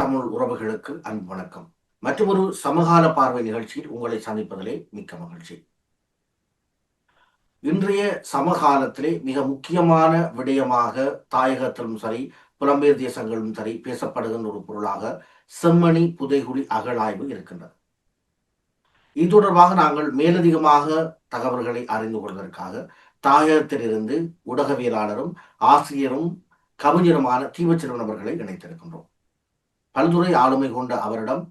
தமிழ் உறவுகளுக்கு அன்பு வணக்கம். மற்றொரு சமகால பார்வை நிகழ்ச்சியில் உங்களை சந்திப்பதிலே மிக்க மகிழ்ச்சி. இன்றைய சமகாலத்திலே மிக முக்கியமான விடயமாக தாயகத்திலும் சரி புலம்பெயர் தேசங்களும் சரி பேசப்படுகின்ற ஒரு பொருளாக செம்மணி புதைகுழி அகழாய்வு இருக்கின்றது. இது தொடர்பாக நாங்கள் மேலதிகமாக தகவல்களை அறிந்து கொள்வதற்காக தாயகத்திலிருந்து ஊடகவியலாளரும் ஆசிரியரும் கவிஞருமான தீவச்சிறுவன் அவர்களை இணைத்திருக்கின்றோம். பல்துறை ஆளுமை கொண்ட அவரிடம்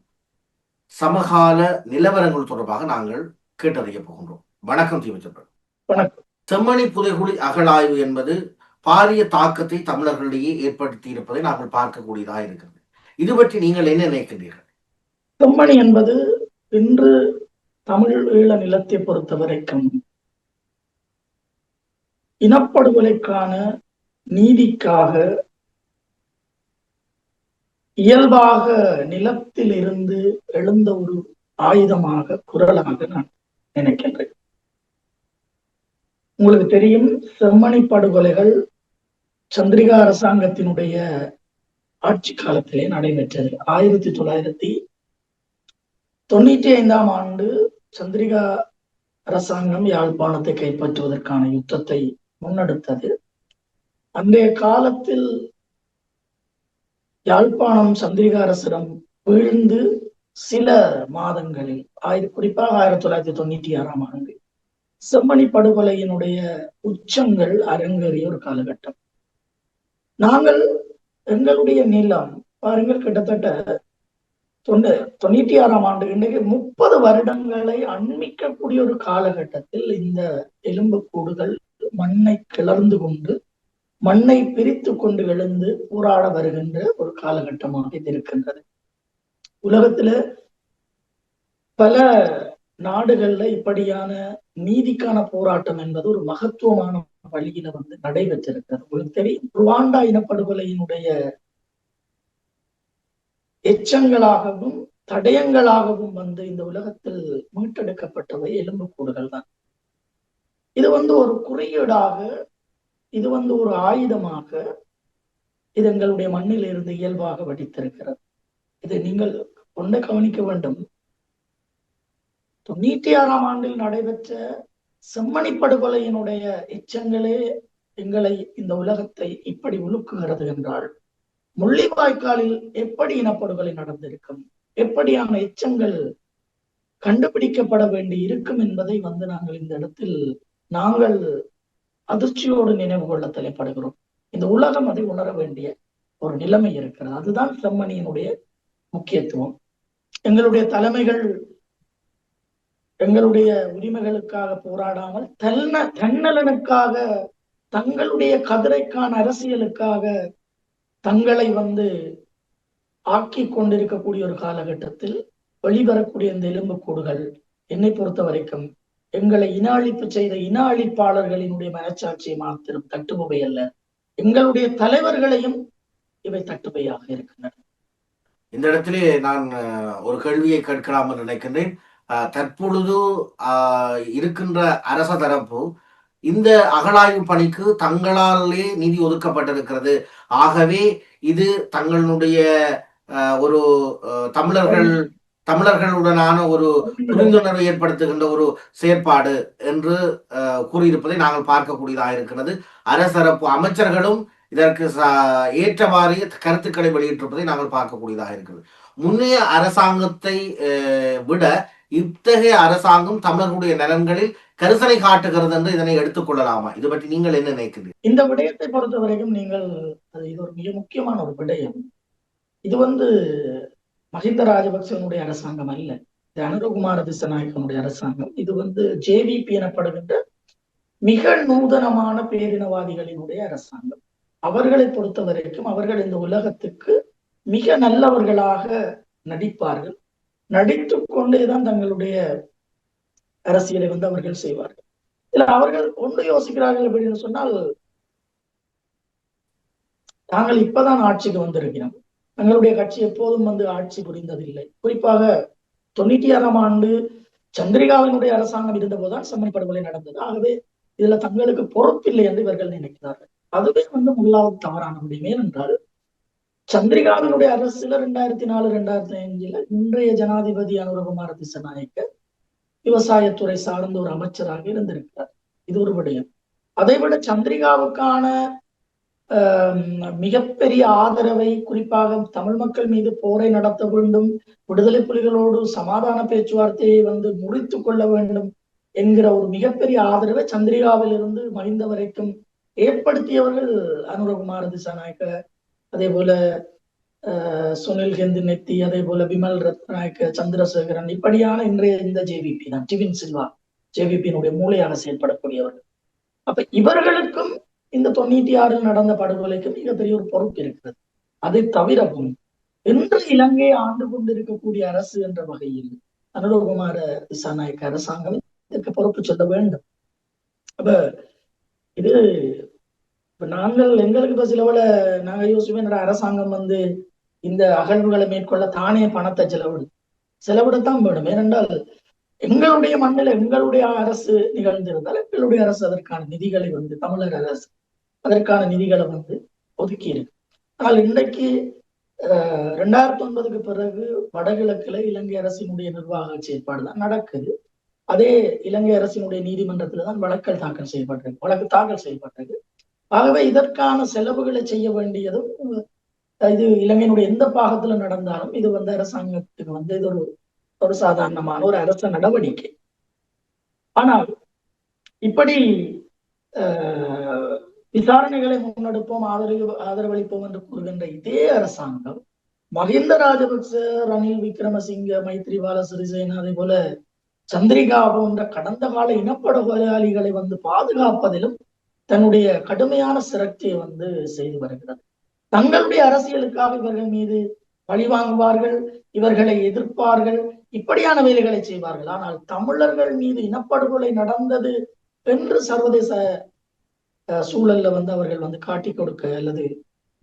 சமகால நிலவரங்கள் தொடர்பாக நாங்கள் கேட்டறிய போகின்றோம். வணக்கம் தீவச்சிறுவன் வணக்கம். செம்மணி புதைகுழி அகழாய்வு என்பது பாரிய தாக்கத்தை தமிழர்களிடையே ஏற்படுத்தி இருப்பதை நாங்கள் பார்க்கக்கூடியதாக இருக்கிறது. இது பற்றி நீங்கள் என்ன நினைக்கின்றீர்கள் செம்மணி என்பது இன்று தமிழ் ஈழ நிலத்தை பொறுத்த வரைக்கும் இனப்படுகொலைக்கான நீதிக்காக இயல்பாக நிலத்தில் இருந்து எழுந்த ஒரு ஆயுதமாக குரலாக நான் நினைக்கின்றேன். உங்களுக்கு தெரியும் செம்மணி படுகொலைகள் சந்திரிகா அரசாங்கத்தினுடைய ஆட்சி காலத்திலே நடைபெற்றது. ஆயிரத்தி தொள்ளாயிரத்தி தொண்ணூற்றி ஐந்தாம் ஆண்டு சந்திரிகா அரசாங்கம் யாழ்ப்பாணத்தை கைப்பற்றுவதற்கான யுத்தத்தை முன்னெடுத்தது. அன்றைய காலத்தில் யாழ்ப்பாணம் சந்திரிகா விழுந்து சில மாதங்களில் ஆயிரத்தி குறிப்பாக ஆயிரத்தி தொள்ளாயிரத்தி தொண்ணூத்தி ஆறாம் ஆண்டு செம்மணி படுகொலையினுடைய உச்சங்கள் அரங்கேறிய ஒரு காலகட்டம். நாங்கள் எங்களுடைய நிலம் பாருங்கள் கிட்டத்தட்ட தொண்ணூ தொண்ணூத்தி ஆறாம் ஆண்டு இன்றைக்கு முப்பது வருடங்களை அண்மிக்கக்கூடிய ஒரு காலகட்டத்தில் இந்த எலும்பு கூடுகள் மண்ணை கிளர்ந்து கொண்டு மண்ணை பிரித்து கொண்டு எழுந்து போராட வருகின்ற ஒரு காலகட்டமாக இது இருக்கின்றது. உலகத்துல பல நாடுகள்ல இப்படியான நீதிக்கான போராட்டம் என்பது ஒரு மகத்துவமான வழியில வந்து நடைபெற்றிருக்கிறது. உங்களுக்கு தெரியும் ருவாண்டா இனப்படுகொலையினுடைய எச்சங்களாகவும் தடயங்களாகவும் வந்து இந்த உலகத்தில் மீட்டெடுக்கப்பட்டவை எலும்புக்கூடுகள் தான். இது வந்து ஒரு குறியீடாக இது வந்து ஒரு ஆயுதமாக இது எங்களுடைய மண்ணில் இருந்து இயல்பாக வடித்திருக்கிறது. இதை நீங்கள் கொண்டு கவனிக்க வேண்டும். தொண்ணூற்றி ஆறாம் ஆண்டில் நடைபெற்ற செம்மணி படுகொலையினுடைய எச்சங்களே எங்களை இந்த உலகத்தை இப்படி உலுக்குகிறது என்றால் முள்ளிவாய்க்காலில் எப்படி இனப்படுகொலை நடந்திருக்கும்? எப்படியான எச்சங்கள் கண்டுபிடிக்கப்பட வேண்டி இருக்கும் என்பதை வந்து நாங்கள் இந்த இடத்தில் நாங்கள் அதிர்ச்சியோடு நினைவு கொள்ள தலைப்படுகிறோம் இந்த உலகம் அதை உணர வேண்டிய ஒரு நிலைமை இருக்கிறது. அதுதான் செம்மணியினுடைய முக்கியத்துவம். எங்களுடைய தலைமைகள் எங்களுடைய உரிமைகளுக்காக போராடாமல் தன்ன தன்னலனுக்காக தங்களுடைய கதிரைக்கான அரசியலுக்காக தங்களை வந்து ஆக்கி கொண்டிருக்கக்கூடிய ஒரு காலகட்டத்தில் வெளிவரக்கூடிய இந்த எலும்புக்கூடுகள் என்னை பொறுத்த வரைக்கும் எங்களை இன அழிப்பு செய்த இன அழிப்பாளர்களினுடைய மனச்சாட்சியை மாத்திரம் தட்டுபவை அல்ல. எங்களுடைய தலைவர்களையும் இவை தட்டுபையாக இருக்கின்றன. இந்த இடத்திலே நான் ஒரு கேள்வியை கேட்கலாம் என்று நினைக்கின்றேன். தற்பொழுது இருக்கின்ற அரச தரப்பு இந்த அகழாய்வு பணிக்கு தங்களாலே நிதி ஒதுக்கப்பட்டிருக்கிறது. ஆகவே இது தங்களுடைய அஹ், ஒரு தமிழர்கள் தமிழர்களுடனான ஒரு புரிந்துணர்வை ஏற்படுத்துகின்ற ஒரு செயற்பாடு என்று கூறியிருப்பதை நாங்கள் பார்க்கக்கூடியதாக இருக்கிறது. அரசரப்பு அமைச்சர்களும் இதற்கு ஏற்றவாறு கருத்துக்களை வெளியிட்டிருப்பதை நாங்கள் பார்க்கக்கூடியதாக இருக்கிறது. முன்னைய அரசாங்கத்தை விட இத்தகைய அரசாங்கம் தமிழர்களுடைய நலன்களில் கரிசனை காட்டுகிறது என்று இதனை எடுத்துக்கொள்ளலாமா இது பற்றி நீங்கள் என்ன நினைக்கிறீர்கள்? இந்த விடயத்தை பொறுத்த வரைக்கும் நீங்கள் இது ஒரு மிக முக்கியமான ஒரு விடயம். இது வந்து மஹிந்த ராஜபக்சனுடைய அரசாங்கம் அல்ல. இது அனுரகுமார திசநாயக்கனுடைய அரசாங்கம். இது வந்து ஜேவிபி எனப்படுகின்ற மிக நூதனமான பேரினவாதிகளினுடைய அரசாங்கம். அவர்களை பொறுத்த வரைக்கும் அவர்கள் இந்த உலகத்துக்கு மிக நல்லவர்களாக நடிப்பார்கள். நடித்து கொண்டேதான் தங்களுடைய அரசியலை வந்து அவர்கள் செய்வார்கள். இதுல அவர்கள் ஒன்று யோசிக்கிறார்கள் அப்படின்னு சொன்னால் நாங்கள் இப்பதான் ஆட்சிக்கு வந்திருக்கிறோம். தங்களுடைய கட்சி எப்போதும் வந்து ஆட்சி புரிந்ததில்லை. குறிப்பாக தொண்ணூற்றி ஆறாம் ஆண்டு சந்திரிகாவினுடைய அரசாங்கம் இருந்தபோதுதான் போதுதான் படுகொலை நடந்தது. ஆகவே இதுல தங்களுக்கு பொறுப்பில்லை என்று இவர்கள் நினைக்கிறார்கள். அதுவே வந்து முதலாவது தவறான முடியும் ஏனென்றால் சந்திரிகாவினுடைய அரசுல ரெண்டாயிரத்தி நாலு ரெண்டாயிரத்தி அஞ்சுல இன்றைய ஜனாதிபதி அனுரகுமார திசநாயக்க விவசாயத்துறை சார்ந்த ஒரு அமைச்சராக இருந்திருக்கிறார். இது ஒரு விடயம். அதை விட சந்திரிகாவுக்கான மிகப்பெரிய ஆதரவை குறிப்பாக தமிழ் மக்கள் மீது போரை நடத்த வேண்டும் விடுதலை புலிகளோடு சமாதான பேச்சுவார்த்தையை வந்து முறித்து கொள்ள வேண்டும் என்கிற ஒரு மிகப்பெரிய ஆதரவை சந்திரிகாவில் இருந்து மகிந்த வரைக்கும் ஏற்படுத்தியவர்கள் அனுரகுமார் திசாநாயக்க அதே போல சுனில் ஹெந்து நெத்தி அதே போல விமல் ரத்நாயக்க சந்திரசேகரன் இப்படியான இன்றைய இந்த ஜேவிபி தான் டிவின் சில்வா ஜேவிபியினுடைய மூளையாக செயல்படக்கூடியவர்கள். அப்ப இவர்களுக்கும் இந்த தொண்ணூத்தி ஆறில் நடந்த படுகொலைக்கு மிகப்பெரிய ஒரு பொறுப்பு இருக்கிறது. அதை தவிரவும் இன்று இலங்கையை ஆண்டு கொண்டிருக்கக்கூடிய அரசு என்ற வகையில் அனுரகுமார திசாநாயக்க அரசாங்கம் இதற்கு பொறுப்பு சொல்ல வேண்டும். அப்ப இது இப்ப நாங்கள் எங்களுக்கு இப்ப சிலவள நாங்க யோசிப்போம் அரசாங்கம் வந்து இந்த அகழ்வுகளை மேற்கொள்ள தானே பணத்தை செலவிடு செலவிடத்தான் வேணும் ஏனென்றால் எங்களுடைய மண்ணில் எங்களுடைய அரசு நிகழ்ந்திருந்தால் எங்களுடைய அரசு அதற்கான நிதிகளை வந்து தமிழக அரசு அதற்கான நிதிகளை வந்து ஒதுக்கி இருக்கு ஆனால் இன்றைக்கு ரெண்டாயிரத்தி ஒன்பதுக்கு பிறகு வடகிழக்குல இலங்கை அரசினுடைய நிர்வாக செயற்பாடு தான் நடக்குது. அதே இலங்கை அரசினுடைய நீதிமன்றத்துல தான் வழக்கல் தாக்கல் செய்யப்பட்டிருக்கு. வழக்கு தாக்கல் செய்யப்பட்டிருக்கு. ஆகவே இதற்கான செலவுகளை செய்ய வேண்டியதும் இது இலங்கையினுடைய எந்த பாகத்துல நடந்தாலும் இது வந்து அரசாங்கத்துக்கு வந்து இது ஒரு ஒரு சாதாரணமான ஒரு அரச நடவடிக்கை. ஆனால் இப்படி விசாரணைகளை முன்னெடுப்போம் ஆதரவு ஆதரவளிப்போம் என்று கூறுகின்ற இதே அரசாங்கம் மஹிந்த ராஜபக்ச ரணில் விக்ரமசிங்க மைத்ரிபால சிறிசேனா அதே போல சந்திரிகா போன்ற கடந்த கால இனப்படுகொலையாளிகளை வந்து பாதுகாப்பதிலும் தன்னுடைய கடுமையான சிரட்சியை வந்து செய்து வருகிறது. தங்களுடைய அரசியலுக்காக இவர்கள் மீது பழி வாங்குவார்கள் இவர்களை எதிர்ப்பார்கள் இப்படியான வேலைகளை செய்வார்கள். ஆனால் தமிழர்கள் மீது இனப்படுகொலை நடந்தது என்று சர்வதேச சூழல்ல வந்து அவர்கள் வந்து காட்டி கொடுக்க அல்லது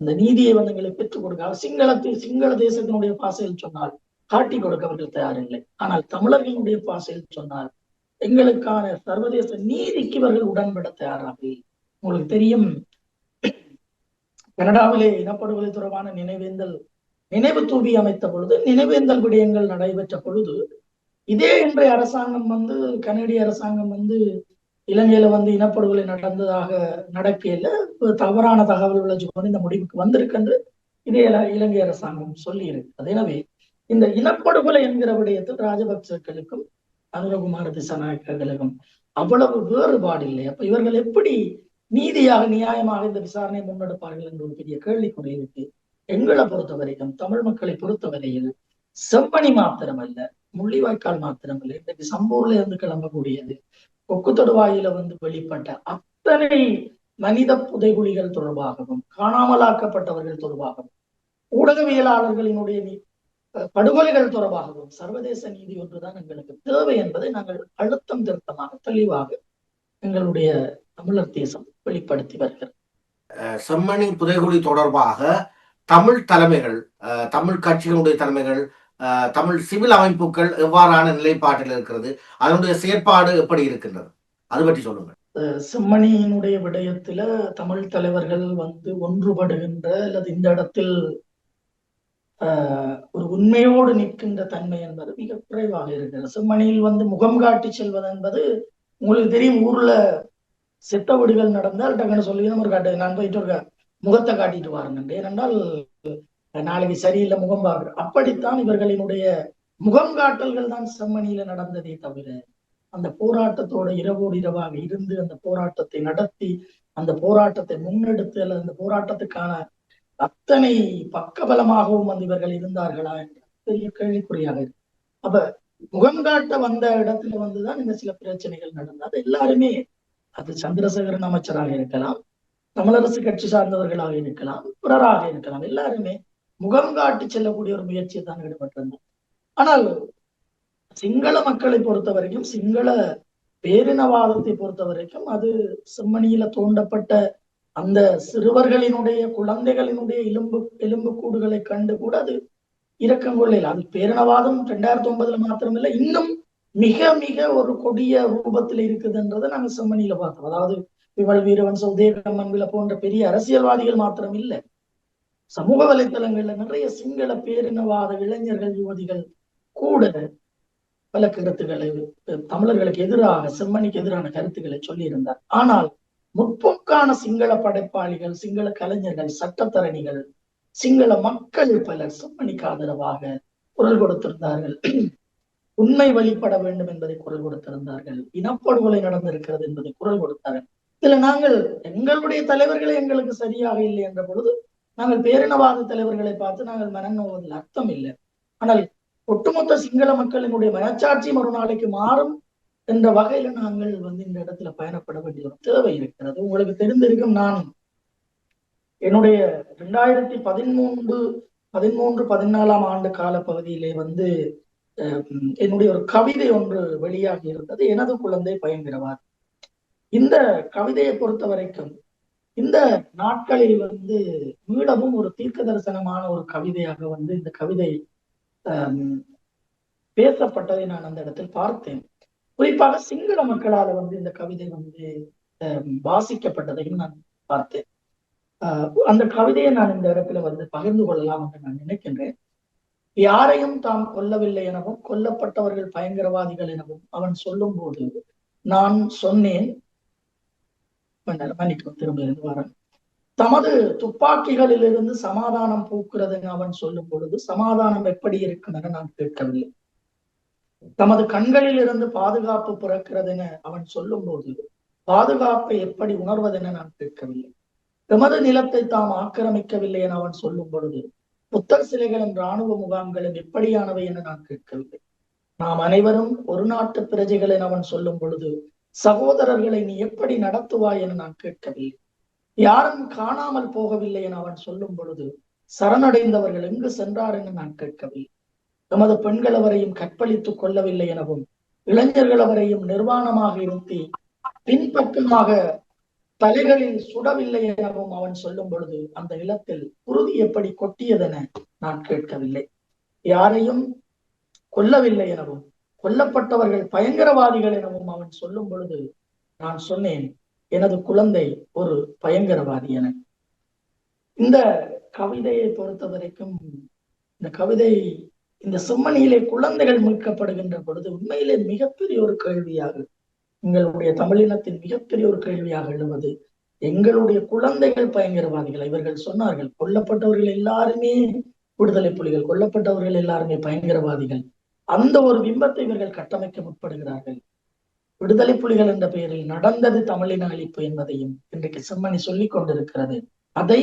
இந்த நீதியை வந்து எங்களுக்கு பெற்றுக் கொடுக்க சிங்களத்தில் சிங்கள தேசத்தினுடைய பாசையில் சொன்னால் காட்டி கொடுக்க அவர்கள் தயாரில்லை. ஆனால் தமிழர்களுடைய பாசையில் சொன்னால் எங்களுக்கான சர்வதேச நீதிக்கு இவர்கள் உடன்பட தயாராக உங்களுக்கு தெரியும் கனடாவிலே இனப்படுகொலை தொடர்பான நினைவேந்தல் நினைவு தூவி அமைத்த பொழுது நினைவேந்தல் விடயங்கள் நடைபெற்ற பொழுது இதே இன்றைய அரசாங்கம் வந்து கனடிய அரசாங்கம் வந்து இலங்கையில வந்து இனப்படுகொலை நடந்ததாக நடக்கையில தவறான தகவல்களை சொல்லி இந்த முடிவுக்கு வந்திருக்கின்ற இதே இலங்கை அரசாங்கம் சொல்லி இருக்கு எனவே இந்த இனப்படுகொலை என்கிற விடயத்தில் ராஜபக்சர்களுக்கும் அனுரகுமார திசாநாயக்கர்களுக்கும் அவ்வளவு வேறுபாடு இல்லை. அப்ப இவர்கள் எப்படி நீதியாக நியாயமாக இந்த விசாரணை முன்னெடுப்பார்கள் என்ற ஒரு பெரிய கேள்விக்குறி இருக்கு. எங்களை பொறுத்த வரைக்கும் தமிழ் மக்களை பொறுத்தவரையில் செவ்வணி மாத்திரம் அல்ல முள்ளிவாய்க்கால் மாத்திரம் அல்ல இன்றைக்கு சம்பூர்ல இருந்து கிளம்பக்கூடியது கொக்கு தொடுவாயில வந்து வெளிப்பட்ட அத்தனை மனித புதைகுழிகள் தொடர்பாகவும் காணாமலாக்கப்பட்டவர்கள் தொடர்பாகவும் ஊடகவியலாளர்களினுடைய படுகொலைகள் தொடர்பாகவும் சர்வதேச நீதி ஒன்றுதான் எங்களுக்கு தேவை என்பதை நாங்கள் அழுத்தம் திருத்தமாக தெளிவாக எங்களுடைய தமிழர் தேசம் வெளிப்படுத்தி வருகிறது. செம்மணி புதைகுழி தொடர்பாக தமிழ் தலைமைகள் தமிழ் கட்சிகளுடைய தலைமைகள் தமிழ் சிவில் அமைப்புகள் எவ்வாறான நிலைப்பாட்டில் இருக்கிறது? அதனுடைய செயற்பாடு எப்படி இருக்கின்றது? அது பற்றி சொல்லுங்க செம்மணியினுடைய விடயத்துல தமிழ் தலைவர்கள் வந்து ஒன்றுபடுகின்ற அல்லது இந்த இடத்தில் ஒரு உண்மையோடு நிற்கின்ற தன்மை என்பது மிக குறைவாக இருக்கிறது செம்மணியில் வந்து முகம் காட்டி செல்வது என்பது உங்களுக்கு தெரியும் ஊர்ல செத்த வீடுகள் நடந்தால் டக்குன்னு சொல்லி நம்ம காட்டு நான் போயிட்டு ஒரு முகத்தை காட்டிட்டு வாருங்க ஏனென்றால் நாளைக்கு சரியில்லை முகம் பார்க்க அப்படித்தான் இவர்களினுடைய முகம் காட்டல்கள் தான் செம்மணியில நடந்ததே தவிர அந்த போராட்டத்தோட இரவோடு இரவாக இருந்து அந்த போராட்டத்தை நடத்தி அந்த போராட்டத்தை முன்னெடுத்து அல்லது அந்த போராட்டத்துக்கான அத்தனை பக்கபலமாகவும் வந்து இவர்கள் இருந்தார்களா என்ற பெரிய கேள்விக்குறியாக இருக்கு. அப்ப முகம் காட்ட வந்த இடத்துல வந்துதான் இந்த சில பிரச்சனைகள் நடந்தது. எல்லாருமே அது சந்திரசேகரன் அமைச்சராக இருக்கலாம் தமிழரசு கட்சி சார்ந்தவர்களாக இருக்கலாம் பிறராக இருக்கலாம் எல்லாருமே முகம் காட்டி செல்லக்கூடிய ஒரு முயற்சியை தான் ஈடுபட்டிருந்தார் ஆனால் சிங்கள மக்களை பொறுத்த வரைக்கும் சிங்கள பேரினவாதத்தை பொறுத்த வரைக்கும் அது செம்மணியில தோண்டப்பட்ட அந்த சிறுவர்களினுடைய குழந்தைகளினுடைய எலும்பு எலும்பு கூடுகளை கண்டு கூட அது இரக்கம் கொள்ளையில் அது பேரினவாதம் ரெண்டாயிரத்தி ஒன்பதுல மாத்திரமில்லை இன்னும் மிக மிக ஒரு கொடிய ரூபத்தில் இருக்குதுன்றதை நாங்க செம்மணியில பார்த்தோம். அதாவது விமல் வீரவன் உதயகம்மன் வில போன்ற பெரிய அரசியல்வாதிகள் மாத்திரம் இல்லை சமூக வலைத்தளங்கள்ல நிறைய சிங்கள பேரினவாத இளைஞர்கள் யுவதிகள் கூட பல கருத்துக்களை தமிழர்களுக்கு எதிராக செம்மணிக்கு எதிரான கருத்துக்களை சொல்லியிருந்தார். ஆனால் முற்போக்கான சிங்கள படைப்பாளிகள் சிங்கள கலைஞர்கள் சட்டத்தரணிகள் சிங்கள மக்கள் பலர் செம்மணிக்கு ஆதரவாக குரல் கொடுத்திருந்தார்கள். உண்மை வழிபட வேண்டும் என்பதை குரல் கொடுத்திருந்தார்கள். இனப்படுகொலை நடந்திருக்கிறது என்பதை குரல் கொடுத்தார்கள். இதுல நாங்கள் எங்களுடைய தலைவர்களே எங்களுக்கு சரியாக இல்லை என்ற பொழுது நாங்கள் பேரினவாத தலைவர்களை பார்த்து நாங்கள் மனநோவதில் அர்த்தம் இல்லை. ஆனால் ஒட்டுமொத்த சிங்கள மக்களினுடைய மனச்சாட்சி மறுநாளைக்கு மாறும் என்ற வகையில நாங்கள் வந்து இந்த இடத்துல பயணப்பட வேண்டிய ஒரு தேவை இருக்கிறது. உங்களுக்கு தெரிந்திருக்கும் நான் என்னுடைய ரெண்டாயிரத்தி பதிமூன்று பதிமூன்று பதினாலாம் ஆண்டு கால பகுதியிலே வந்து அஹ், என்னுடைய ஒரு கவிதை ஒன்று வெளியாகி இருந்தது. எனது குழந்தை பயங்கரவாதி. இந்த கவிதையை பொறுத்த வரைக்கும் இந்த நாட்களில் வந்து மீளவும் ஒரு தீர்க்க தரிசனமான ஒரு கவிதையாக வந்து இந்த கவிதை பேசப்பட்டதை நான் அந்த இடத்தில் பார்த்தேன். குறிப்பாக சிங்கள மக்களால வந்து இந்த கவிதை வந்து வாசிக்கப்பட்டதையும் நான் பார்த்தேன். ஆஹ், அந்த கவிதையை நான் இந்த இடத்துல வந்து பகிர்ந்து கொள்ளலாம் என்று நான் நினைக்கின்றேன். யாரையும் தாம் கொல்லவில்லை எனவும் கொல்லப்பட்டவர்கள் பயங்கரவாதிகள் எனவும் அவன் சொல்லும் போது நான் சொன்னேன் மன்னர், மன்னிக்கவும் திரும்ப இருந்து வரேன் தமது துப்பாக்கிகளிலிருந்து சமாதானம் பூக்கிறது அவன் சொல்லும் பொழுது சமாதானம் எப்படி இருக்கும் என நான் கேட்கவில்லை. தமது கண்களில் இருந்து பாதுகாப்பு பிறக்கிறது அவன் சொல்லும் போது பாதுகாப்பை எப்படி உணர்வதென நான் கேட்கவில்லை. எமது நிலத்தை தாம் ஆக்கிரமிக்கவில்லை என அவன் சொல்லும் பொழுது புத்தர் சிலைகளும் இராணுவ முகாம்களும் எப்படியானவை என நான் கேட்கவில்லை. நாம் அனைவரும் ஒரு நாட்டு பிரஜைகள் என அவன் சொல்லும் பொழுது சகோதரர்களை நீ எப்படி நடத்துவாய் என நான் கேட்கவில்லை. யாரும் காணாமல் போகவில்லை என அவன் சொல்லும் பொழுது சரணடைந்தவர்கள் எங்கு சென்றார் என நான் கேட்கவில்லை. எமது பெண்கள் அவரையும் கற்பழித்துக் கொள்ளவில்லை எனவும் இளைஞர்கள் அவரையும் நிர்வாணமாக இருத்தி பின்பக்கமாக தலைகளில் சுடவில்லை எனவும் அவன் சொல்லும் பொழுது அந்த நிலத்தில் குருதி எப்படி கொட்டியதென நான் கேட்கவில்லை. யாரையும் கொல்லவில்லை எனவும் கொல்லப்பட்டவர்கள் பயங்கரவாதிகள் எனவும் அவன் சொல்லும் பொழுது நான் சொன்னேன் எனது குழந்தை ஒரு பயங்கரவாதி என. இந்த கவிதையை பொறுத்த வரைக்கும் இந்த கவிதை இந்த செம்மணியிலே குழந்தைகள் மீட்கப்படுகின்ற பொழுது உண்மையிலே மிகப்பெரிய ஒரு கேள்வியாக எங்களுடைய தமிழினத்தின் மிகப்பெரிய ஒரு கேள்வியாக எழுவது. எங்களுடைய குழந்தைகள் பயங்கரவாதிகள் இவர்கள் சொன்னார்கள் கொல்லப்பட்டவர்கள் எல்லாருமே விடுதலை புலிகள் கொல்லப்பட்டவர்கள் எல்லாருமே பயங்கரவாதிகள். அந்த ஒரு பிம்பத்தை இவர்கள் கட்டமைக்க முற்படுகிறார்கள். விடுதலை புலிகள் என்ற பெயரில் நடந்தது தமிழின அழிப்பு என்பதையும் இன்றைக்கு செம்மணி சொல்லிக் கொண்டிருக்கிறது. அதை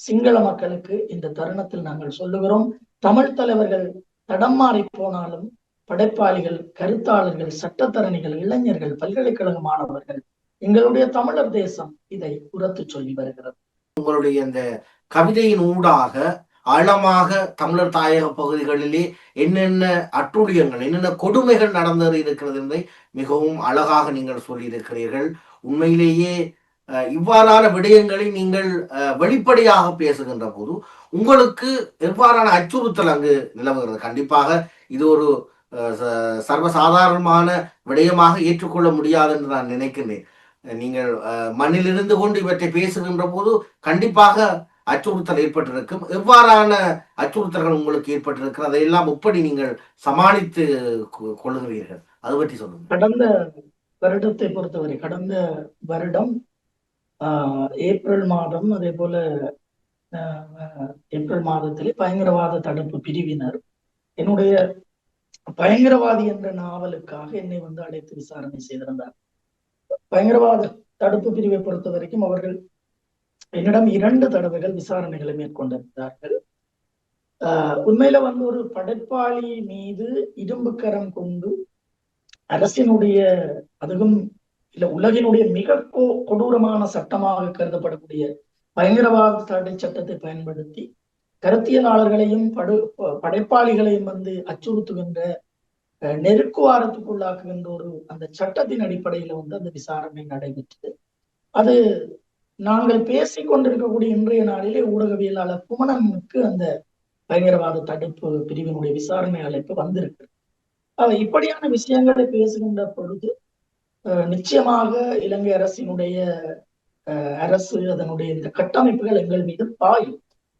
சிங்கள மக்களுக்கு இந்த தருணத்தில் நாங்கள் சொல்லுகிறோம். தமிழ் தலைவர்கள் தடம் மாறி போனாலும் படைப்பாளிகள் கருத்தாளர்கள் சட்டத்தரணிகள் இளைஞர்கள் பல்கலைக்கழக மாணவர்கள் எங்களுடைய தமிழர் தேசம் இதை உரத்து சொல்லி வருகிறது. உங்களுடைய அந்த கவிதையின் ஊடாக ஆழமாக தமிழர் தாயக பகுதிகளிலே என்னென்ன அட்டுழியங்கள் என்னென்ன கொடுமைகள் நடந்தது இருக்கிறது என்பதை மிகவும் அழகாக நீங்கள் சொல்லியிருக்கிறீர்கள். உண்மையிலேயே இவ்வாறான விடயங்களை நீங்கள் வெளிப்படையாக பேசுகின்ற போது உங்களுக்கு எவ்வாறான அச்சுறுத்தல் அங்கு நிலவுகிறது? கண்டிப்பாக இது ஒரு சர்வசாதாரணமான விடயமாக ஏற்றுக்கொள்ள முடியாது என்று நான் நினைக்கிறேன் நீங்கள் மண்ணிலிருந்து கொண்டு இவற்றை பேசுகின்ற போது கண்டிப்பாக அச்சுறுத்தல் ஏற்பட்டிருக்கும். எவ்வாறான அச்சுறுத்தல்கள் உங்களுக்கு ஏற்பட்டிருக்கிறது அதையெல்லாம் எப்படி நீங்கள் சமாளித்து கொ- கொள்ளுகிறீர்கள்? அது பற்றி சொல்லுங்க கடந்த வருடத்தை பொறுத்தவரை கடந்த வருடம் ஆஹ் ஏப்ரல் மாதம் அதே போல ஏப்ரல் மாதத்திலே பயங்கரவாத தடுப்பு பிரிவினர். என்னுடைய பயங்கரவாதி என்ற நாவலுக்காக என்னை வந்து அழைத்து விசாரணை செய்திருந்தார். பயங்கரவாத தடுப்பு பிரிவை பொறுத்த வரைக்கும் அவர்கள் என்னிடம் இரண்டு தடவைகள் விசாரணைகளை மேற்கொண்டிருந்தார்கள். ஆஹ் உண்மையில வந்து ஒரு படைப்பாளி மீது இரும்பு கரம் கொண்டு அரசினுடைய அதுவும் இல்ல உலகினுடைய மிக கொடூரமான சட்டமாக கருதப்படக்கூடிய பயங்கரவாத தடை சட்டத்தை பயன்படுத்தி கருத்தியலாளர்களையும் படு படைப்பாளிகளையும் வந்து அச்சுறுத்துகின்ற நெருக்குவாரத்துக்குள்ளாக்குகின்ற ஒரு அந்த சட்டத்தின் அடிப்படையில வந்து அந்த விசாரணை நடைபெற்றது. அது நாங்கள் பேசிக் கொண்டிருக்கக்கூடிய இன்றைய நாளிலே ஊடகவியலாளர் குமணனுக்கு அந்த பயங்கரவாத தடுப்பு பிரிவினுடைய விசாரணை அழைப்பு வந்திருக்கு. இப்படியான விஷயங்களை பேசுகின்ற பொழுது நிச்சயமாக இலங்கை அரசினுடைய அஹ், அரசு அதனுடைய இந்த கட்டமைப்புகள் எங்கள் மீது பாயும்.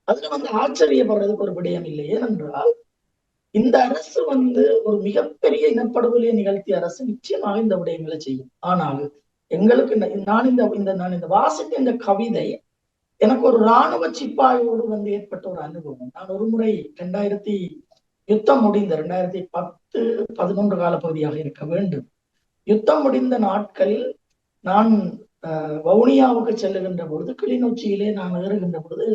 அதுல வந்து ஆச்சரியப்படுறதுக்கு ஒரு விடயம் இல்லை. ஏனென்றால் இந்த அரசு வந்து ஒரு மிகப்பெரிய இனப்படுகொலையை நிகழ்த்திய அரசு நிச்சயமாக இந்த விடயங்களை செய்யும். ஆனால் எங்களுக்கு நான் இந்த இந்த நான் இந்த வாசித்த இந்த கவிதை எனக்கு ஒரு ராணுவ சிப்பாயோடு வந்து ஏற்பட்ட ஒரு அனுபவம். நான் ஒரு முறை ரெண்டாயிரத்தி யுத்தம் முடிந்த ரெண்டாயிரத்தி பத்து பதினொன்று கால பகுதியாக இருக்க வேண்டும். யுத்தம் முடிந்த நாட்களில் நான் அஹ், வவுனியாவுக்கு செல்லுகின்ற பொழுது கிளிநொச்சியிலே நான் நகருகின்ற பொழுது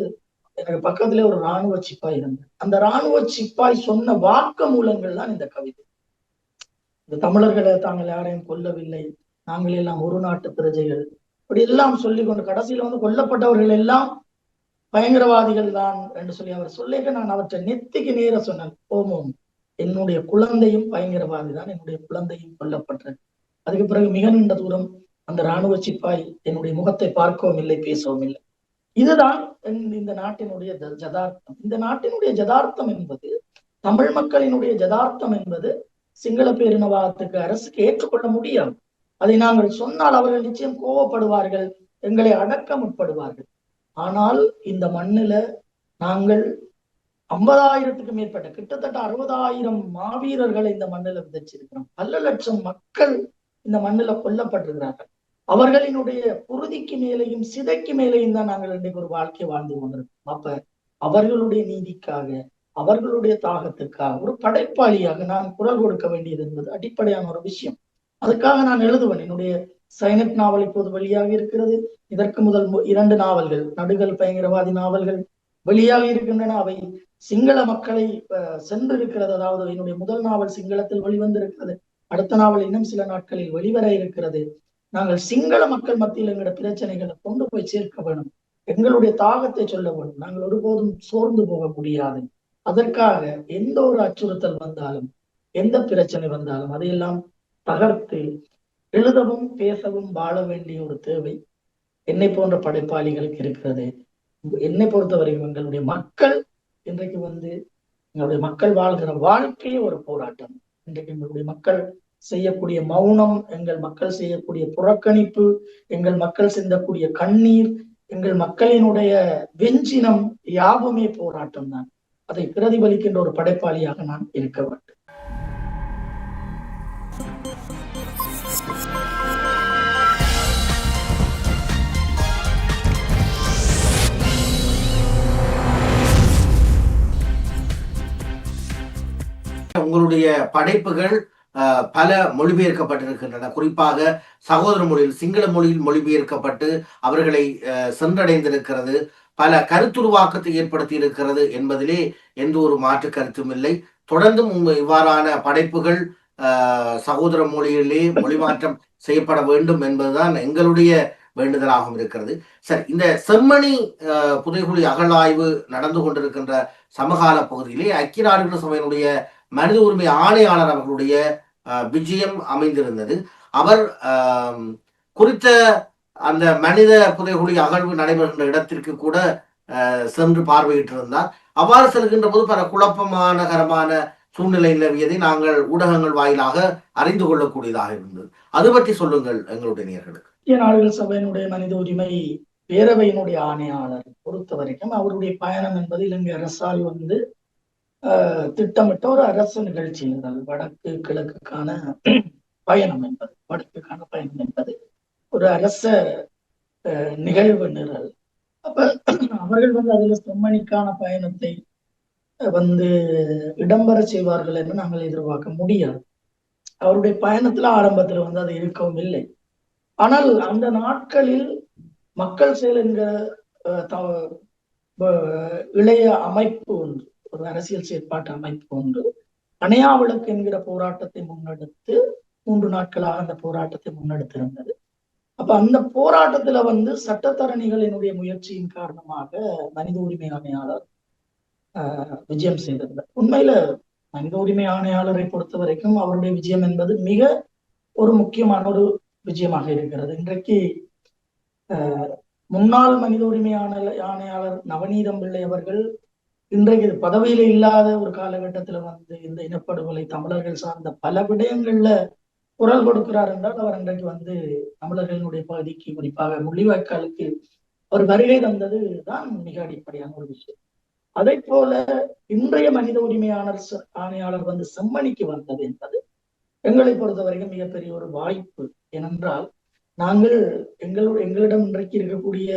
எனக்கு பக்கத்திலே ஒரு ராணுவ சிப்பாய் இருந்தது. அந்த ராணுவ சிப்பாய் சொன்ன வாக்கு மூலங்கள் தான் இந்த கவிதை. இந்த தமிழர்களை தாங்கள் யாரையும் கொல்லவில்லை. நாங்கள் எல்லாம் ஒரு நாட்டு பிரஜைகள். இப்படி எல்லாம் சொல்லி கொண்டு கடைசியில வந்து கொல்லப்பட்டவர்கள் எல்லாம் பயங்கரவாதிகள் தான் என்று சொல்லி அவர் சொல்லிக்க நான் அவற்றை நெத்திக்கு நேர சொன்னேன். ஓமோம் என்னுடைய குழந்தையும் பயங்கரவாதி தான். என்னுடைய குழந்தையும் கொல்லப்பட்டது அதுக்கு பிறகு மிக நீண்ட தூரம் அந்த ராணுவ சிப்பாய் என்னுடைய முகத்தை பார்க்கவும் இல்லை பேசவும் இல்லை. இதுதான் இந்த- இந்த நாட்டினுடைய ஜதார்த்தம். இந்த நாட்டினுடைய ஜதார்த்தம் என்பது தமிழ் மக்களினுடைய ஜதார்த்தம் என்பது சிங்கள பேரினவாதத்துக்கு அரசுக்கு ஏற்றுக்கொள்ள முடியாது. அதை நாங்கள் சொன்னால் அவர்கள் நிச்சயம் கோவப்படுவார்கள் எங்களை அடக்க முற்படுவார்கள். ஆனால் இந்த மண்ணில நாங்கள் ஐம்பதாயிரத்துக்கு மேற்பட்ட கிட்டத்தட்ட அறுபதாயிரம் மாவீரர்களை இந்த மண்ணில விதைச்சிருக்கிறோம். பல லட்சம் மக்கள் இந்த மண்ணில கொல்லப்பட்டிருக்கிறார்கள். அவர்களினுடைய குருதிக்கு மேலேயும் சிதைக்கு மேலேயும் தான் நாங்கள் இன்றைக்கு ஒரு வாழ்க்கை வாழ்ந்து கொண்டிருக்கோம் அப்ப அவர்களுடைய நீதிக்காக அவர்களுடைய தாகத்துக்காக ஒரு படைப்பாளியாக நான் குரல் கொடுக்க வேண்டியது என்பது அடிப்படையான ஒரு விஷயம். அதுக்காக நான் எழுதுவேன். என்னுடைய சைனட் நாவல் இப்போது வெளியாக இருக்கிறது. இதற்கு முதல் மு- இரண்டு நாவல்கள். நடுகள் பயங்கரவாதி நாவல்கள் வெளியாக இருக்கின்றன. அவை சிங்கள மக்களை சென்றிருக்கிறது. அதாவது என்னுடைய முதல் நாவல் சிங்களத்தில் வெளிவந்திருக்கிறது. அடுத்த நாவல் இன்னும் சில நாட்களில் வெளிவர இருக்கிறது. நாங்கள் சிங்கள மக்கள் மத்தியில் எங்களோட பிரச்சனைகளை கொண்டு போய் சேர்க்க வேணும். எங்களுடைய தாகத்தை சொல்ல வேண்டும் நாங்கள் ஒருபோதும் சோர்ந்து போக முடியாது. அதற்காக எந்த ஒரு அச்சுறுத்தல் வந்தாலும் எந்த பிரச்சனை வந்தாலும் அதையெல்லாம் தகர்த்து எழுதவும் பேசவும் வாழ வேண்டிய ஒரு தேவை என்னை போன்ற படைப்பாளிகளுக்கு இருக்கிறது. என்னை பொறுத்தவரைக்கும் எங்களுடைய மக்கள் இன்றைக்கு வந்து எங்களுடைய மக்கள் வாழ்கிற வாழ்க்கையே ஒரு போராட்டம். இன்றைக்கு எங்களுடைய மக்கள் செய்யக்கூடிய மௌனம் எங்கள் மக்கள் செய்யக்கூடிய புறக்கணிப்பு எங்கள் மக்கள் சிந்தக்கூடிய கண்ணீர் எங்கள் மக்களினுடைய வெஞ்சினம் யாவுமே போராட்டம் தான். அதை பிரதிபலிக்கின்ற ஒரு படைப்பாளியாக நான் இருக்க வேண்டும். உங்களுடைய படைப்புகள் பல மொழிபெயர்க்கப்பட்டிருக்கின்றன. குறிப்பாக சகோதர மொழியில் சிங்கள மொழியில் மொழிபெயர்க்கப்பட்டு அவர்களை சென்றடைந்திருக்கிறது. பல கருத்துருவாக்கத்தை ஏற்படுத்தி இருக்கிறது என்பதிலே எந்த ஒரு மாற்று கருத்தும் இல்லை. தொடர்ந்தும் இவ்வாறான படைப்புகள் சகோதர மொழியிலே மொழிமாற்றம் செய்யப்பட வேண்டும் என்பதுதான் எங்களுடைய வேண்டுதலாகவும் இருக்கிறது. சரி இந்த செம்மணி புதைகுழி அகழாய்வு நடந்து கொண்டிருக்கின்ற சமகால பகுதியிலே ஐக்கிய நாடுகள் சபையினுடைய மனித உரிமை ஆணையாளர் அவர்களுடைய விஜயம் அமைந்திருந்தது. அவர் குறித்த அந்த மனித புதைகுழி அகழ்வு நடைபெறுகின்ற இடத்திற்கு கூட அஹ், சென்று பார்வையிட்டிருந்தார். அவ்வாறு செல்கின்ற போது பல குழப்பமானகரமான சூழ்நிலை நிலவியதை நாங்கள் ஊடகங்கள் வாயிலாக அறிந்து கொள்ளக்கூடியதாக இருந்தது. அது பற்றி சொல்லுங்கள் எங்களுடைய நேர்களுக்கு. இந்திய நாடுகள் சபையினுடைய மனித உரிமை பேரவையினுடைய ஆணையாளர் பொறுத்த வரைக்கும் அவருடைய பயணம் என்பது இலங்கை அரசால் வந்து திட்டமிட்ட ஒரு அரசு நிகழ்ச்சி இருந்தது வடக்கு கிழக்குக்கான பயணம் என்பது வடக்குக்கான பயணம் என்பது ஒரு அரச நிகழ்வு நிரல். அப்ப அவர்கள் வந்து அதுல செம்மணிக்கான பயணத்தை வந்து இடம்பெற செய்வார்கள் என்று நாங்கள் எதிர்பார்க்க முடியாது. அவருடைய பயணத்துல ஆரம்பத்துல வந்து அது இருக்கவும் இல்லை. ஆனால் அந்த நாட்களில் மக்கள் செயல் என்கிற அஹ், த- இளைய அமைப்பு ஒன்று ஒரு அரசியல் செயற்பாட்டு அமைப்பு ஒன்று அணையா விளக்கு என்கிற போராட்டத்தை முன்னெடுத்து மூன்று நாட்களாக அந்த போராட்டத்தை முன்னெடுத்திருந்தது. அப்ப அந்த போராட்டத்துல வந்து சட்டத்தரணிகளினுடைய முயற்சியின் காரணமாக மனித உரிமை ஆணையாளர் விஜயம் செய்திருந்தார். உண்மையில மனித உரிமை ஆணையாளரை பொறுத்த வரைக்கும் அவருடைய விஜயம் என்பது மிக ஒரு முக்கியமான ஒரு விஜயமாக இருக்கிறது. இன்றைக்கு ஆஹ், முன்னாள் மனித உரிமை ஆணையாளர் நவநீதம் பிள்ளை அவர்கள் இன்றைக்கு பதவியில இல்லாத ஒரு காலகட்டத்துல வந்து இந்த இனப்படுகொலை தமிழர்கள் சார்ந்த பல விடயங்கள்ல குரல் கொடுக்கிறார் என்றால் அவர் இன்றைக்கு வந்து தமிழர்களினுடைய பகுதிக்கு குறிப்பாக முள்ளிவாய்க்காலுக்கு அவர் வருகை தந்தது தான் மிக அடிப்படையான ஒரு விஷயம். அதை போல இன்றைய மனித உரிமையாளர் ஆணையாளர் வந்து செம்மணிக்கு வந்தது என்பது எங்களை பொறுத்தவரைக்கும் மிகப்பெரிய ஒரு வாய்ப்பு. ஏனென்றால் நாங்கள் எங்களுடைய எங்களிடம் இன்றைக்கு இருக்கக்கூடிய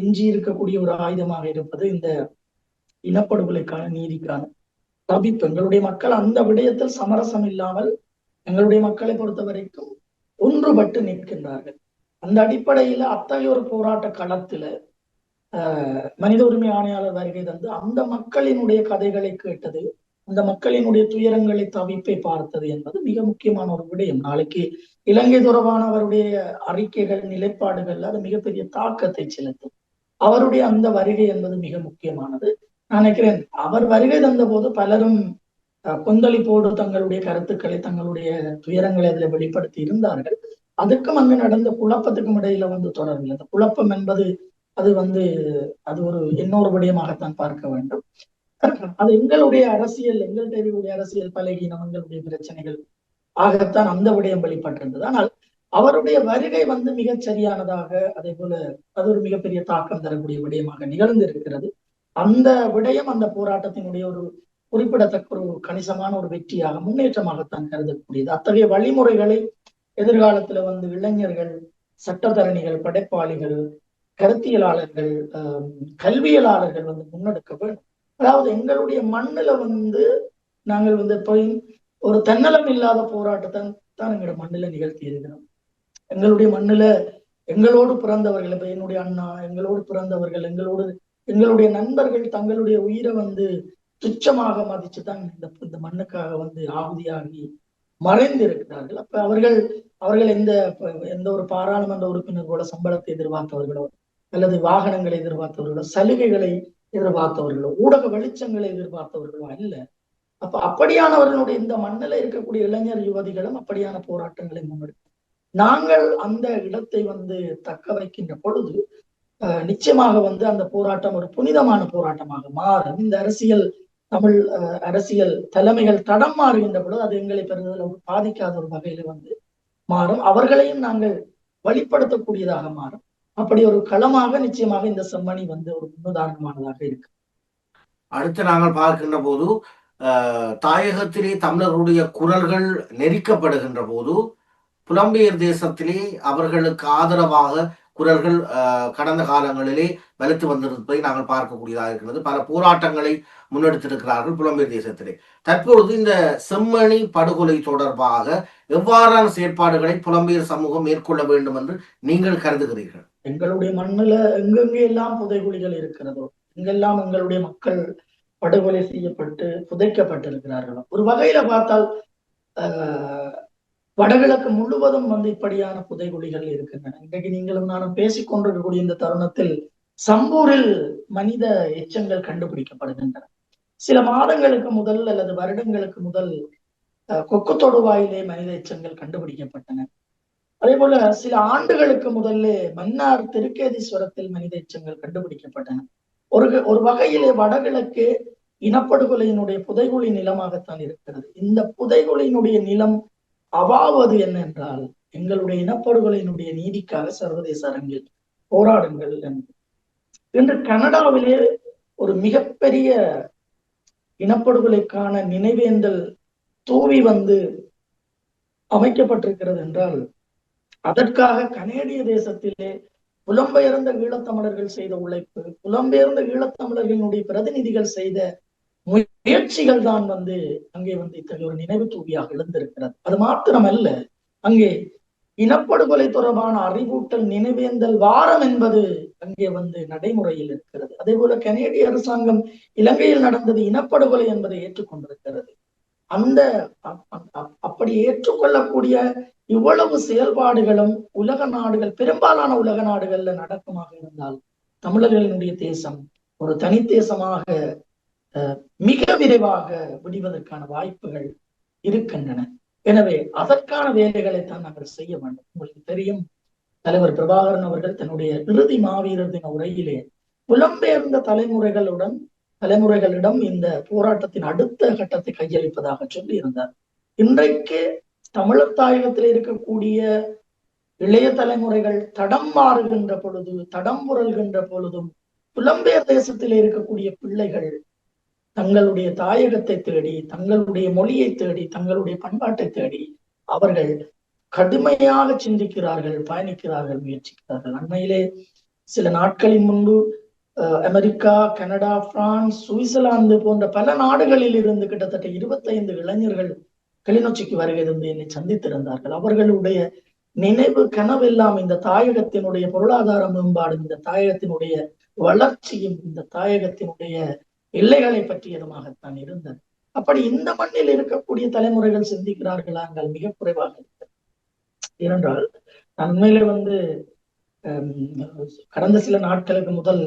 எஞ்சி இருக்கக்கூடிய ஒரு ஆயுதமாக இருப்பது இந்த இனப்படுகொலைக்கான நீதிக்கான தவிப்பு. எங்களுடைய மக்கள் அந்த விடயத்தில் சமரசம் இல்லாமல் எங்களுடைய மக்களை பொறுத்த வரைக்கும் ஒன்றுபட்டு நிற்கின்றார்கள். அந்த அடிப்படையில அத்தகைய ஒரு போராட்ட களத்துல மனித உரிமை ஆணையாளர் வருகை தந்து அந்த மக்களினுடைய கதைகளை கேட்டது அந்த மக்களினுடைய துயரங்களை தவிப்பை பார்த்தது என்பது மிக முக்கியமான ஒரு விடயம். நாளைக்கு இலங்கை தொடர்பான அவருடைய அறிக்கைகள் நிலைப்பாடுகள் அது மிகப்பெரிய தாக்கத்தை செலுத்தும். அவருடைய அந்த வருகை என்பது மிக முக்கியமானது. நினைக்கிறேன். அவர் வருகை தந்த போது பலரும் அஹ், கொந்தளிப்போடு தங்களுடைய கருத்துக்களை தங்களுடைய துயரங்களை அதில் வெளிப்படுத்தி இருந்தார்கள். அதுக்கும் அங்கு நடந்த குழப்பத்துக்கும் இடையில வந்து தொடரவில்லை அந்த குழப்பம் என்பது அது வந்து அது ஒரு இன்னொரு விடயமாகத்தான் பார்க்க வேண்டும். அது எங்களுடைய அரசியல் எங்களுடைய அரசியல் பலகீனம் எங்களுடைய பிரச்சனைகள் ஆகத்தான் அந்த விடயம் வெளிப்பட்டிருந்தது. ஆனால் அவருடைய வருகை வந்து மிகச் சரியானதாக அதே போல அது ஒரு மிகப்பெரிய தாக்கம் தரக்கூடிய விடயமாக நிகழ்ந்திருக்கிறது. அந்த விடயம் அந்த போராட்டத்தினுடைய ஒரு குறிப்பிடத்தக்க ஒரு கணிசமான ஒரு வெற்றியாக முன்னேற்றமாகத்தான் கருதக்கூடியது. அத்தகைய வழிமுறைகளை எதிர்காலத்துல வந்து இளைஞர்கள் சட்டத்தரணிகள் படைப்பாளிகள் கருத்தியலாளர்கள் ஆஹ் கல்வியலாளர்கள் வந்து முன்னெடுக்க வேண்டும். அதாவது எங்களுடைய மண்ணுல வந்து நாங்கள் வந்து போய் ஒரு தன்னலம் இல்லாத போராட்டத்தை தான் எங்களோட மண்ணுல நிகழ்த்தி இருக்கிறோம். எங்களுடைய மண்ணுல எங்களோடு பிறந்தவர்கள் இப்ப என்னுடைய அண்ணா எங்களோடு பிறந்தவர்கள் எங்களோடு எங்களுடைய நண்பர்கள் தங்களுடைய உயிரை வந்து துச்சமாக மதிச்சுதான் இந்த இந்த மண்ணுக்காக வந்து ஆகுதியாகி மறைந்திருக்கிறார்கள். அப்ப அவர்கள் அவர்கள் எந்த எந்த ஒரு பாராளுமன்ற உறுப்பினர் போல சம்பளத்தை எதிர்பார்த்தவர்களோ அல்லது வாகனங்களை எதிர்பார்த்தவர்களோ சலுகைகளை எதிர்பார்த்தவர்களோ ஊடக வெளிச்சங்களை எதிர்பார்த்தவர்களோ அல்ல. அப்ப அப்படியானவர்களுடைய இந்த மண்ணில இருக்கக்கூடிய இளைஞர் யுவதிகளும் அப்படியான போராட்டங்களை முன்னெடுக்கும் நாங்கள் அந்த இடத்தை வந்து தக்க வைக்கின்ற பொழுது நிச்சயமாக வந்து அந்த போராட்டம் ஒரு புனிதமான போராட்டமாக மாறும். இந்த அரசியல் தமிழ் அரசியல் தலைமைகள் தடம் மாறுகின்ற பொழுது அது எங்களை பெறுதல் பாதிக்காத ஒரு வகையில வந்து மாறும். அவர்களையும் நாங்கள் வழிப்படுத்தக்கூடியதாக மாறும். அப்படி ஒரு களமாக நிச்சயமாக இந்த செம்மணி வந்து ஒரு முன்னுதாரணமானதாக இருக்கு. அடுத்து நாங்கள் பார்க்கின்ற போது தாயகத்திலே தமிழர்களுடைய குரல்கள் நெரிக்கப்படுகின்ற போது புலம்பெயர் தேசத்திலே அவர்களுக்கு ஆதரவாக குரல்கள் கடந்த காலங்களிலே வலுத்து வந்திருப்பதை நாங்கள் பார்க்கக்கூடியதாக இருக்கிறது. பல போராட்டங்களை முன்னெடுத்திருக்கிறார்கள் புலம்பெயர் தேசத்திலே. தற்பொழுது இந்த செம்மணி படுகொலை தொடர்பாக எவ்வாறான செயற்பாடுகளை புலம்பெயர் சமூகம் மேற்கொள்ள வேண்டும் என்று நீங்கள் கருதுகிறீர்கள்? எங்களுடைய மண்ணுல எங்கெங்கே எல்லாம் புதைகுழிகள் இருக்கிறதோ எங்கெல்லாம் எங்களுடைய மக்கள் படுகொலை செய்யப்பட்டு புதைக்கப்பட்டிருக்கிறார்களோ. ஒரு வகையில பார்த்தால் வடகிழக்கு முழுவதும் வந்து இப்படியான புதைகுழிகள் இருக்கின்றன. இன்றைக்கு நீங்களும் நானும் பேசிக் கொண்டிருக்கக்கூடிய இந்த தருணத்தில் சம்பூரில் மனித எச்சங்கள் கண்டுபிடிக்கப்படுகின்றன. சில மாதங்களுக்கு முதல் அல்லது வருடங்களுக்கு முதல் கொக்கு தொடுவாயிலே மனித எச்சங்கள் கண்டுபிடிக்கப்பட்டன. அதே போல சில ஆண்டுகளுக்கு முதல்ல மன்னார் திருக்கேதீஸ்வரத்தில் மனித எச்சங்கள் கண்டுபிடிக்கப்பட்டன. ஒரு ஒரு வகையிலே வடகிழக்கு இனப்படுகொலையினுடைய புதைகுழி நிலமாகத்தான் இருக்கிறது. இந்த புதைகுழியினுடைய நிலம் அவாவது என்னென்றால் எங்களுடைய இனப்படுகொலையினுடைய நீதிக்காக சர்வதேச அரங்கில் போராடுங்கள் என்று. இன்று கனடாவிலே ஒரு மிகப்பெரிய இனப்படுகொலைக்கான நினைவேந்தல் தூவி வந்து அமைக்கப்பட்டிருக்கிறது என்றால் அதற்காக கனேடிய தேசத்திலே புலம்பெயர்ந்த ஈழத்தமிழர்கள் செய்த உழைப்பு புலம்பெயர்ந்த ஈழத்தமிழர்களுடைய பிரதிநிதிகள் செய்த முயற்சிகள் தான் வந்து அங்கே வந்து இத்தகைய ஒரு நினைவு தூவியாக எழுந்திருக்கிறது. அது மாத்திரமல்ல அங்கே இனப்படுகொலை தொடர்பான அறிவூட்டல் நினைவேந்தல் வாரம் என்பது அங்கே வந்து நடைமுறையில் இருக்கிறது. அதே போல கனேடிய அரசாங்கம் இலங்கையில் நடந்தது இனப்படுகொலை என்பதை ஏற்றுக்கொண்டிருக்கிறது. அந்த அப்படி ஏற்றுக்கொள்ளக்கூடிய இவ்வளவு செயல்பாடுகளும் உலக நாடுகள் பெரும்பாலான உலக நாடுகள்ல நடக்குமாக இருந்தால் தமிழர்களினுடைய தேசம் ஒரு தனி தேசமாக மிக விரைவாக முடிவதற்கான வாய்ப்புகள் இருக்கின்றன. எனவே அதற்கான வேலைகளை தான் நாங்கள் செய்ய வேண்டும். உங்களுக்கு தெரியும் தலைவர் பிரபாகரன் அவர்கள் தன்னுடைய இறுதி மாவீரர் தின உரையிலே புலம்பெயர்ந்த தலைமுறைகளுடன் தலைமுறைகளிடம் இந்த போராட்டத்தின் அடுத்த கட்டத்தை கையளிப்பதாக சொல்லி இருந்தார் இன்றைக்கு தமிழர் தாயகத்தில் இருக்கக்கூடிய இளைய தலைமுறைகள் தடம் மாறுகின்ற பொழுது தடம் புரள்கின்ற பொழுதும் புலம்பெயர் தேசத்தில் இருக்கக்கூடிய பிள்ளைகள் தங்களுடைய தாயகத்தை தேடி தங்களுடைய மொழியை தேடி தங்களுடைய பண்பாட்டை தேடி அவர்கள் கடுமையாக சிந்திக்கிறார்கள் பயணிக்கிறார்கள் முயற்சிக்கிறார்கள். அண்மையிலே சில நாட்களின் முன்பு அமெரிக்கா கனடா பிரான்ஸ் சுவிட்சர்லாந்து போன்ற பல நாடுகளில் இருந்து கிட்டத்தட்ட இருபத்தைந்து இளைஞர்கள் கிளிநொச்சிக்கு வருகை என்னை சந்தித்திருந்தார்கள். அவர்களுடைய நினைவு கனவெல்லாம் இந்த தாயகத்தினுடைய பொருளாதார மேம்பாடும் இந்த தாயகத்தினுடைய வளர்ச்சியும் இந்த தாயகத்தினுடைய எல்லைகளை பற்றியதுமாகத்தான் இருந்தது. அப்படி இந்த மண்ணில் இருக்கக்கூடிய தலைமுறைகள் சிந்திக்கிறார்களா என்றால் மிக குறைவாக இருக்கிறது. ஏனென்றால் நன்மையில வந்து கடந்த சில நாட்களுக்கு முதல்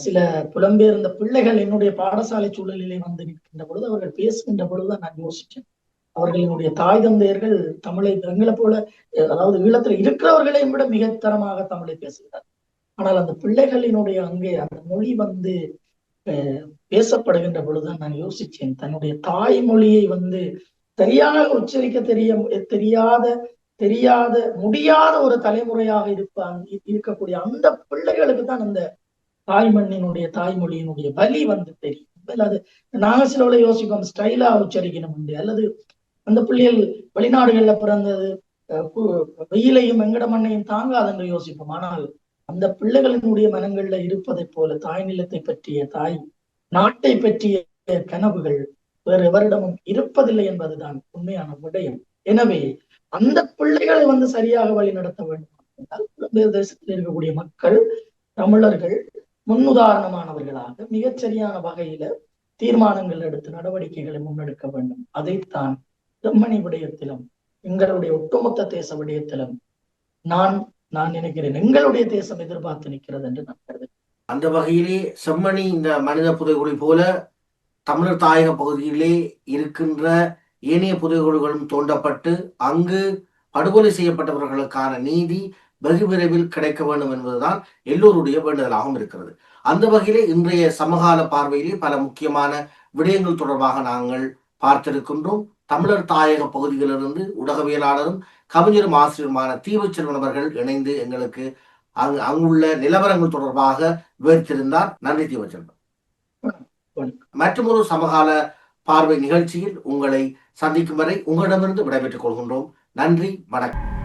சில புலம்பெயர்ந்த பிள்ளைகள் என்னுடைய பாடசாலை சூழலிலே வந்து நிற்கின்ற பொழுது அவர்கள் பேசுகின்ற பொழுதுதான் நான் யோசிச்சேன் அவர்களினுடைய தாய் தந்தையர்கள் தமிழை எங்களை போல அதாவது ஈழத்தில் இருக்கிறவர்களையும் விட மிக தரமாக தமிழை பேசுகிறார் ஆனால் அந்த பிள்ளைகளினுடைய அங்கே அந்த மொழி வந்து பேசப்படுகின்ற பொழுதுதான் நான் யோசிச்சேன். தன்னுடைய தாய்மொழியை வந்து சரியாக உச்சரிக்க தெரிய தெரியாத தெரியாத முடியாத ஒரு தலைமுறையாக இருப்பான் இருக்கக்கூடிய அந்த பிள்ளைகளுக்கு தான் அந்த தாய்மண்ணினுடைய தாய்மொழியினுடைய வலி வந்து தெரியும். அது நாங்க சிலவுல யோசிப்போம் ஸ்டைலா உச்சரிக்கணும் உண்டு அல்லது அந்த பிள்ளைகள் வெளிநாடுகள்ல பிறந்தது வெயிலையும் வெங்கட மண்ணையும் தாங்காது என்று யோசிப்போம். ஆனால் அந்த பிள்ளைகளினுடைய மனங்கள்ல இருப்பதைப் போல தாய் நிலத்தை பற்றிய தாய் நாட்டை பற்றிய கனவுகள் வேறு எவரிடமும் இருப்பதில்லை என்பதுதான் உண்மையான விடயம் எனவே அந்த பிள்ளைகளை வந்து சரியாக வழி நடத்த வேண்டும் என்றால் புலம்பெயர் தேசத்தில் இருக்கக்கூடிய மக்கள் தமிழர்கள் முன்னுதாரணமானவர்களாக மிகச்சரியான வகையில தீர்மானங்கள் எடுத்து நடவடிக்கைகளை முன்னெடுக்க வேண்டும். அதைத்தான் செம்மணி விடயத்திலும் எங்களுடைய ஒட்டுமொத்த தேச விடயத்திலும் நான் நான் நினைக்கிறேன். எங்களுடைய தேசம் எதிர்பார்த்து நிற்கிறது என்று நான் கருதுகிறேன். அந்த வகையிலே செம்மணி இந்த மனித புதைகுழி போல தமிழர் தாயக பகுதியிலே இருக்கின்ற ஏனைய புதைகுழிகளும் தோண்டப்பட்டு அங்கு படுகொலை செய்யப்பட்டவர்களுக்கான நீதி வெகு விரைவில் கிடைக்க வேண்டும் என்பதுதான் எல்லோருடைய வேண்டுதலாகவும் இருக்கிறது. அந்த வகையிலே இன்றைய சமகால பார்வையிலே பல முக்கியமான விடயங்கள் தொடர்பாக நாங்கள் பார்த்திருக்கின்றோம். தமிழர் தாயக பகுதிகளிலிருந்து ஊடகவியலாளரும் கவிஞரும் ஆசிரியருமான தீவுச்செல்வன் அவர்கள் இணைந்து எங்களுக்கு அங்கு அங்குள்ள நிலவரங்கள் தொடர்பாக விவரித்திருந்தார். நன்றி தீவச்செல்வன் மற்றொரு சமகால பார்வை நிகழ்ச்சியில் உங்களை சந்திக்கும் வரை உங்களிடமிருந்து விடைபெற்றுக் கொள்கின்றோம். நன்றி வணக்கம்.